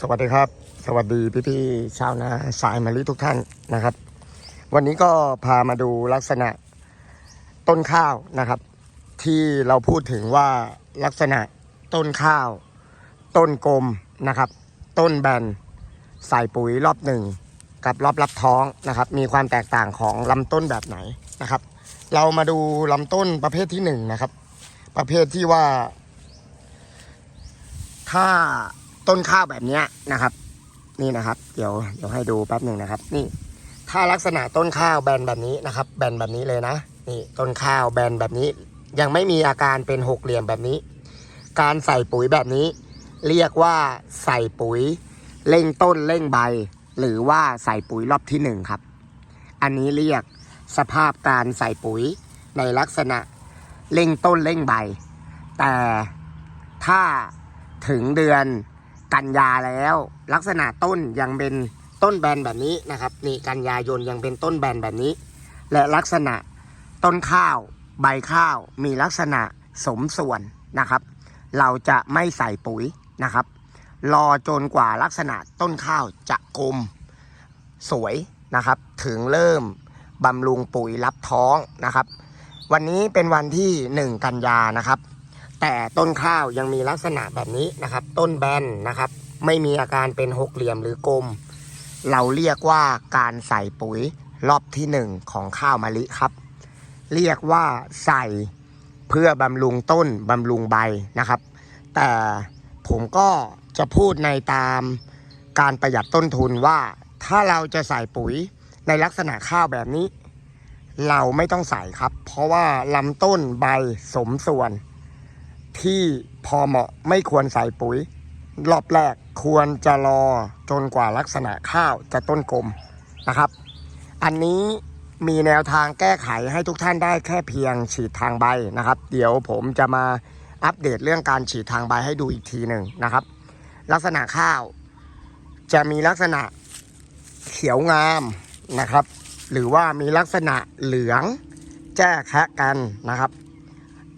สวัสดีครับ สวัสดีพี่พี่ๆชาวนาสายมะลิทุกท่านนะครับ วันนี้ก็พามาดูลักษณะต้นข้าวนะครับ ที่เราพูดถึงว่าลักษณะต้นข้าว ต้นกลมนะครับ ต้นแบนใส่ปุ๋ยรอบหนึ่งกับรอบรับท้องนะครับ มีความแตกต่างของลำต้นแบบไหนนะครับ เรามาดูลำต้นประเภทที่หนึ่งนะครับ ประเภทที่ว่า ถ้า ต้นข้าวแบบนี้นะครับ นี่นะครับ เดี๋ยวเดี๋ยวให้ดูแป๊บหนึ่งนะครับ นี่ ถ้าลักษณะต้นข้าวแบนแบบนี้นะครับ แบนแบบนี้เลยนะนี่ต้นข้าวแบนแบบนี้ ยังไม่มีอาการเป็นหกเหลี่ยมแบบนี้ การใส่ปุ๋ยแบบนี้ เรียกว่าใส่ปุ๋ยเร่งต้นเร่งใบ หรือว่าใส่ปุ๋ยรอบที่หนึ่งครับ อันนี้เรียกสภาพการใส่ปุ๋ยในลักษณะเร่งต้นเร่งใบ แต่ถ้าถึงเดือน กันยาแล้ว ลักษณะต้นยังเป็นต้นแบนแบบนี้นะครับนี่กันยายนยังเป็นต้นแบนแบบนี้ และลักษณะต้นข้าว ใบข้าวมีลักษณะสมส่วนนะครับ เราจะไม่ใส่ปุ๋ยนะครับ รอจนกว่าลักษณะต้นข้าวจะกลมสวยนะครับ ถึงเริ่มบำรุงปุ๋ยรับท้องนะครับ วันนี้เป็นวันที่ 1 กันยานะครับ แต่ต้นข้าวยังมีลักษณะแบบนี้นะครับ ต้นแบนนะครับ ไม่มีอาการเป็นหกเหลี่ยมหรือกลม เราเรียกว่าการใส่ปุ๋ยรอบที่หนึ่งของข้าวมะลิครับ เรียกว่าใส่เพื่อบำรุงต้นบำรุงใบนะครับ แต่ผมก็จะพูดในตามการประหยัดต้นทุนว่าถ้าเราจะใส่ปุ๋ยในลักษณะข้าวแบบนี้ เราไม่ต้องใส่ครับ เพราะว่าลำต้นใบสมส่วน ที่พอเหมาะไม่ควรใส่ปุ๋ย รอบแรกควรจะรอจนกว่าลักษณะข้าวจะต้นกลมนะครับ อันนี้มีแนวทางแก้ไขให้ทุกท่านได้แค่เพียงฉีดทางใบนะครับ เดี๋ยวผมจะมาอัปเดตเรื่องการฉีดทางใบให้ดูอีกทีหนึ่งนะครับ ลักษณะข้าว จะมีลักษณะเขียวงามนะครับ หรือว่ามีลักษณะเหลืองแจ้แคะกันนะครับ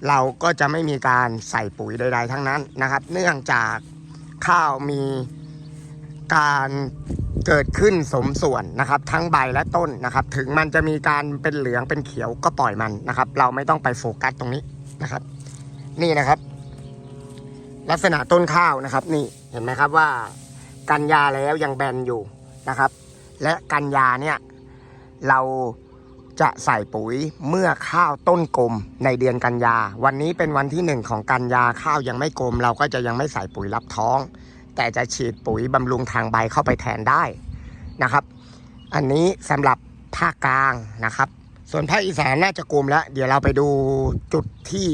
เราก็จะไม่มีการใส่ปุ๋ยใด ๆ ทั้งนั้นนะครับ เนื่องจากข้าวมีการเกิดขึ้นสมส่วนนะครับ ทั้งใบและต้นนะครับ ถึงมันจะมีการเป็นเหลืองเป็นเขียวก็ปล่อยมันนะครับ เราไม่ต้องไปโฟกัสตรงนี้นะครับ นี่นะครับ ลักษณะต้นข้าวนะครับ นี่เห็นไหมครับว่ากันยาแล้วยังแบนอยู่นะครับ และกันยาเนี่ยเรา จะใส่ปุ๋ยเมื่อข้าวต้นกลมในเดือนกันยา วันนี้เป็นวันที่หนึ่งของกันยาข้าวยังไม่กลม เราก็จะยังไม่ใส่ปุ๋ยรับท้อง แต่จะฉีดปุ๋ยบำรุงทางใบเข้าไปแทนได้นะครับ อันนี้สำหรับภาคกลางนะครับ ส่วนภาคอีสานน่าจะกลมแล้ว เดี๋ยวเราไปดูจุดที่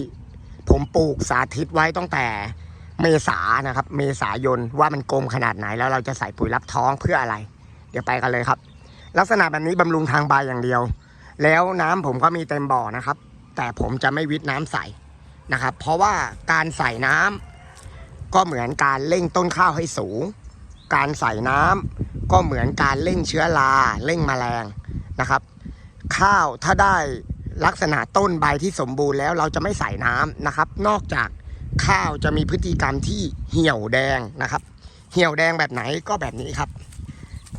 ผมปลูกสาธิตไว้ตั้งแต่เมษานะครับ เมษายนว่ามันกลมขนาดไหนแล้วเราจะใส่ปุ๋ยรับท้องเพื่ออะไร เดี๋ยวไปกันเลยครับ ลักษณะแบบนี้บำรุงทางใบอย่างเดียว แล้วน้ำผมก็มีเต็มบ่อนะครับ แต่ผมจะไม่วิทน้ำใส่นะครับ เพราะว่าการใส่น้ำก็เหมือนการเร่งต้นข้าวให้สูง การใส่น้ำก็เหมือนการเร่งเชื้อราเร่งแมลงนะครับ ข้าวถ้าได้ลักษณะต้นใบที่สมบูรณ์แล้วเราจะไม่ใส่น้ำนะครับ นอกจากข้าวจะมีพฤติกรรมที่เหี่ยวแดงนะครับ เหี่ยวแดงแบบไหนก็แบบนี้ครับ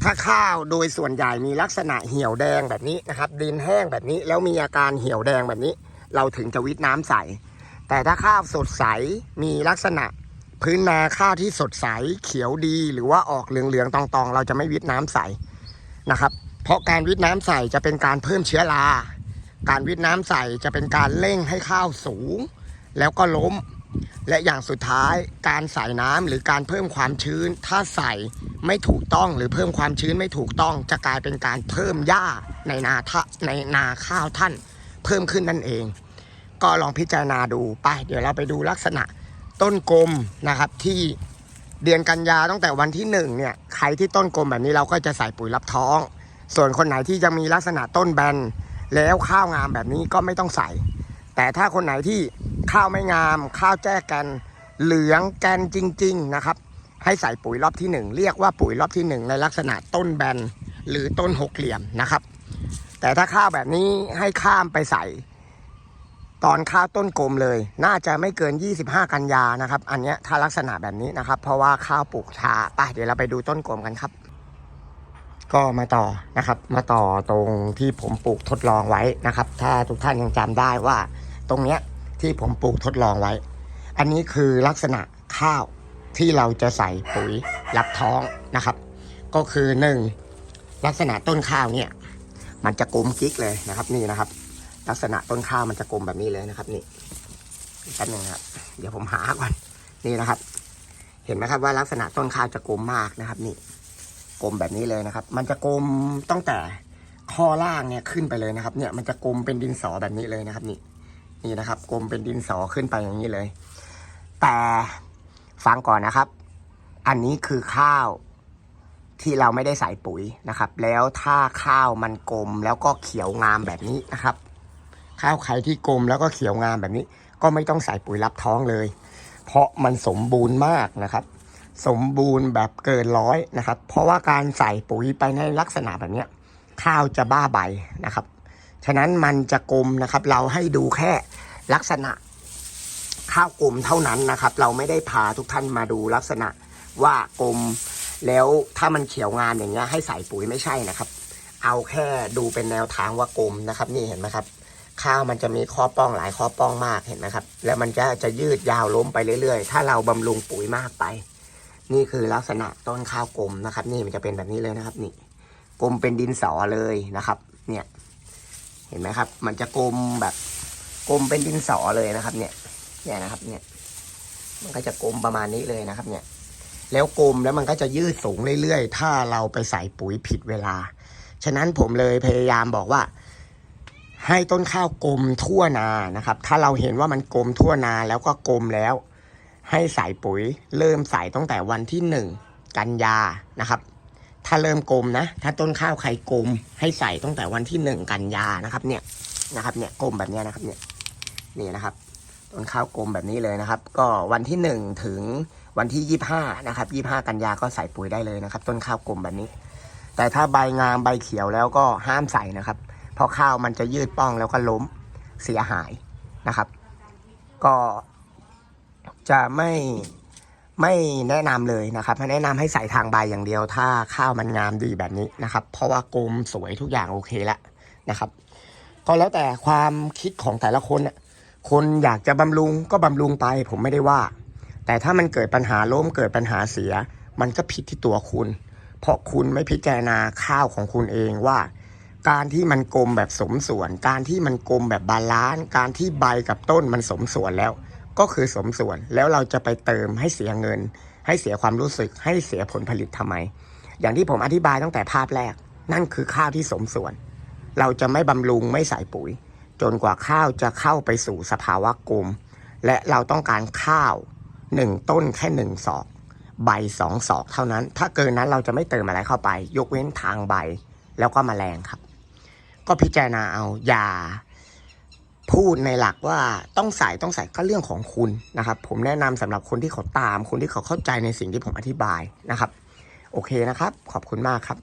ถ้าข้าวโดยส่วนใหญ่มีลักษณะเหี่ยวแดงแบบนี้นะครับ ดินแห้งแบบนี้แล้วมีอาการเหี่ยวแดงแบบนี้ เราถึงจะวิทน้ำใส แต่ถ้าข้าวสดใสมีลักษณะพื้นนาข้าวที่สดใสเขียวดีหรือว่าออกเหลืองๆตองๆ เราจะไม่วิทน้ำใสนะครับ เพราะการวิทน้ำใสจะเป็นการเพิ่มเชื้อราการวิทน้ำใสจะเป็นการเร่งให้ข้าวสูง แล้วก็ล้ม และอย่างสุดท้ายการใส่น้ำหรือการเพิ่มความชื้น ถ้าใส่ไม่ถูกต้องหรือเพิ่มความชื้นไม่ถูกต้อง จะกลายเป็นการเพิ่มหญ้าในนาทะในนาข้าวท่าน เพิ่มขึ้นนั่นเอง ก็ลองพิจารณาดูไป เดี๋ยวเราไปดูลักษณะต้นกลมนะครับที่เดือนกันยาตั้งแต่วันที่หนึ่งเนี่ยใครที่ต้นกลมแบบนี้เราก็จะใส่ปุ๋ยรับท้อง ส่วนคนไหนที่จะมีลักษณะต้นแบนแล้วข้าวงามแบบนี้ก็ไม่ต้องใส่ แต่ถ้าคนไหนที่ ข้าวไม่งาม ข้าวแจ้กัน เหลืองแกนจริง ๆนะครับ ให้ใส่ปุ๋ยรอบที่หนึ่งเรียกว่าปุ๋ยรอบที่หนึ่งในลักษณะต้นแบนหรือต้นหกเหลี่ยมนะครับ แต่ถ้าข้าวแบบนี้ให้ข้ามไปใส่ ตอนข้าวต้นกลมเลย น่าจะไม่เกิน 25 กันยานะครับ อันนี้ถ้าลักษณะแบบนี้นะครับ เพราะว่าข้าวปลูกช้าไปเดี๋ยวเราไปดูต้นกลมกันครับก็มาต่อนะครับ มาต่อตรงที่ผมปลูกทดลองไว้นะครับ ถ้าทุกท่านยังจำได้ว่าตรงเนี้ย ที่ผมปลูกทดลองไว้ อันนี้คือลักษณะข้าวที่เราจะใส่ปุ๋ยรับท้องนะครับ ก็คือหนึ่งลักษณะต้นข้าวเนี่ย มันจะกลมกิ๊กเลยนะครับนี่นะครับ ลักษณะต้นข้าวมันจะกลมแบบนี้เลยนะครับ นี่แป๊บนึงครับ เดี๋ยวผมหาก่อนนี่นะครับ เห็นไหมครับว่าลักษณะต้นข้าวจะกลมมากนะครับ นี่กลมแบบนี้เลยนะครับ มันจะกลมตั้งแต่ข้อล่างเนี่ยขึ้นไปเลยนะครับ เนี่ยมันจะกลมเป็นดินสอแบบนี้เลยนะครับ นี่ นี่นะครับกลมเป็นดินสอขึ้นไปอย่างนี้เลย แต่ฟังก่อนนะครับ อันนี้คือข้าวที่เราไม่ได้ใส่ปุ๋ยนะครับ แล้วถ้าข้าวมันกลมแล้วก็เขียวงามแบบนี้นะครับ ข้าวไข่ที่กลมแล้วก็เขียวงามแบบนี้ ก็ไม่ต้องใส่ปุ๋ยรับท้องเลย เพราะมันสมบูรณ์มากนะครับ สมบูรณ์แบบเกินร้อยนะครับ เพราะว่าการใส่ปุ๋ยไปในลักษณะแบบนี้ข้าวจะบ้าใบนะครับ ฉะนั้นมันจะกลมนะครับ เราให้ดูแค่ลักษณะข้าวกลมเท่านั้นนะครับ เราไม่ได้พาทุกท่านมาดูลักษณะว่ากลมแล้วถ้ามันเขียวงามอย่างเงี้ยให้ใส่ปุ๋ยไม่ใช่นะครับ เอาแค่ดูเป็นแนวทางว่ากลมนะครับ นี่เห็นไหมครับ ข้าวมันจะมีข้อป้องหลายข้อป้องมากเห็นไหมครับ แล้วมันจะจะยืดยาวล้มไปเรื่อยๆ ถ้าเราบำรุงปุ๋ยมากไป นี่คือลักษณะต้นข้าวกลมนะครับ นี่มันจะเป็นแบบนี้เลยนะครับ นี่กลมเป็นดินสอเลยนะครับ เนี่ย ห็นไหมครับ มันจะกลมแบบกลมเป็นดินสอเลยนะครับ เนี่ยเนี่ยนะครับ เนี่ย มันก็จะกลมประมาณนี้เลยนะครับ เนี่ย แล้วกลมแล้วมันก็จะยืดสูงเรื่อยๆ ถ้าเราไปใส่ปุ๋ยผิดเวลา ฉะนั้นผมเลยพยายามบอกว่า ให้ต้นข้าวกลมทั่วนานะครับ ถ้าเราเห็นว่ามันกลมทั่วนาแล้วก็กลมแล้ว ให้ใส่ปุ๋ย เริ่มใส่ตั้งแต่วันที่หนึ่งกันยานะครับ ถ้าเริ่มกลมนะ ถ้าต้นข้าวใครกลม ให้ใส่ตั้งแต่วันที่หนึ่งกันยานะครับ เนี่ยนะครับ เนี่ยกลมแบบนี้นะครับ เนี่ยนี่นะครับ ต้นข้าวกลมแบบนี้เลยนะครับ ก็วันที่หนึ่งถึงวันที่ยี่ห้านะครับยี่ห้ากันยาก็ใส่ปุ๋ยได้เลยนะครับ ต้นข้าวกลมแบบนี้ แต่ถ้าใบงามใบเขียวแล้วก็ห้ามใส่นะครับ เพราะข้าวมันจะยืดป้องแล้วก็ล้มเสียหายนะครับ ก็จะไม่ ไม่แนะนำเลยนะครับแนะนำให้ใส่ทางใบอย่างเดียว ถ้าข้าวมันงามดีแบบนี้นะครับ เพราะว่ากลมสวยทุกอย่างโอเคแล้วนะครับ ก็แล้วแต่ความคิดของแต่ละคนน่ะคนอยากจะบำรุงก็บำรุงไปผมไม่ได้ว่า แต่ถ้ามันเกิดปัญหาล้มเกิดปัญหาเสีย มันก็ผิดที่ตัวคุณ เพราะคุณไม่พิจารณาข้าวของคุณเองว่า การที่มันกลมแบบสมส่วน การที่มันกลมแบบบาลานซ์การที่ใบกับต้นมันสมส่วนแล้ว ก็คือสมส่วนแล้วเราจะไปเติมให้เสียเงิน ให้เสียความรู้สึก ให้เสียผลผลิตทำไม อย่างที่ผมอธิบายตั้งแต่ภาพแรก นั่นคือข้าวที่สมส่วน เราจะไม่บำรุงไม่ใส่ปุ๋ย จนกว่าข้าวจะเข้าไปสู่สภาวะกลมและเราต้องการข้าวหนึ่งต้นแค่หนึ่งศอก ใบสองศอกเท่านั้น ถ้าเกินนั้นเราจะไม่เติมอะไรเข้าไป ยกเว้นทางใบแล้วก็มแมลงครับ ก็พิจารณาเอาอย่า พูดในหลักว่าต้องใส่ต้องใส่ก็เรื่องของคุณนะครับ ผมแนะนำสำหรับคนที่เขาตาม คนที่เขาเข้าใจในสิ่งที่ผมอธิบายนะครับ โอเคนะครับ ขอบคุณมากครับ